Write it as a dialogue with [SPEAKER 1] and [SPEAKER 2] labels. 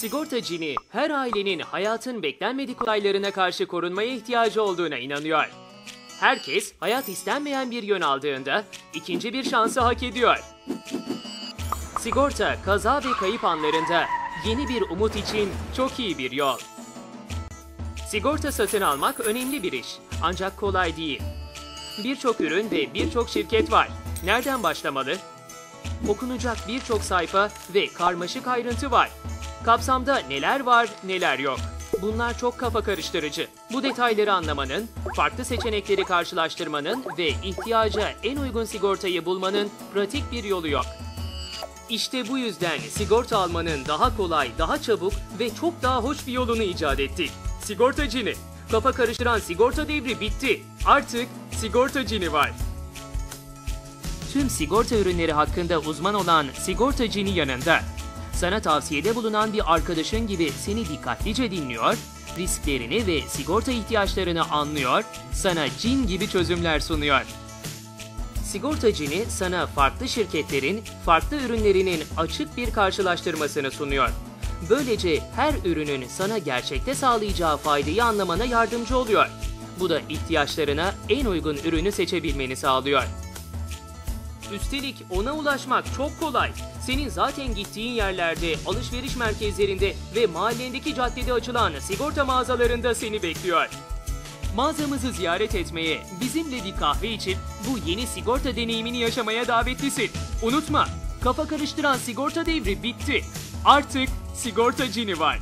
[SPEAKER 1] Sigorta cini her ailenin hayatın beklenmedik olaylarına karşı korunmaya ihtiyacı olduğuna inanıyor. Herkes hayat istenmeyen bir yön aldığında ikinci bir şansı hak ediyor. Sigorta kaza ve kayıp anlarında yeni bir umut için çok iyi bir yol. Sigorta satın almak önemli bir iş ancak kolay değil. Birçok ürün ve birçok şirket var. Nereden başlamalı? Okunacak birçok sayfa ve karmaşık ayrıntı var. Kapsamda neler var, neler yok. Bunlar çok kafa karıştırıcı. Bu detayları anlamanın, farklı seçenekleri karşılaştırmanın ve ihtiyaca en uygun sigortayı bulmanın pratik bir yolu yok. İşte bu yüzden sigorta almanın daha kolay, daha çabuk ve çok daha hoş bir yolunu icat ettik. Sigorta Cini. Kafa karıştıran sigorta devri bitti. Artık sigorta cini var. Tüm sigorta ürünleri hakkında uzman olan Sigorta Cini yanında. Sana tavsiyede bulunan bir arkadaşın gibi seni dikkatlice dinliyor, risklerini ve sigorta ihtiyaçlarını anlıyor, sana cin gibi çözümler sunuyor. Sigortacini sana farklı şirketlerin, farklı ürünlerinin açık bir karşılaştırmasını sunuyor. Böylece her ürünün sana gerçekte sağlayacağı faydayı anlamana yardımcı oluyor. Bu da ihtiyaçlarına en uygun ürünü seçebilmeni sağlıyor. Üstelik ona ulaşmak çok kolay. Senin zaten gittiğin yerlerde, alışveriş merkezlerinde ve mahallendeki caddede açılan sigorta mağazalarında seni bekliyor. Mağazamızı ziyaret etmeye, bizimle bir kahve içip bu yeni sigorta deneyimini yaşamaya davetlisin. Unutma, kafa karıştıran sigorta devri bitti. Artık sigorta cini var.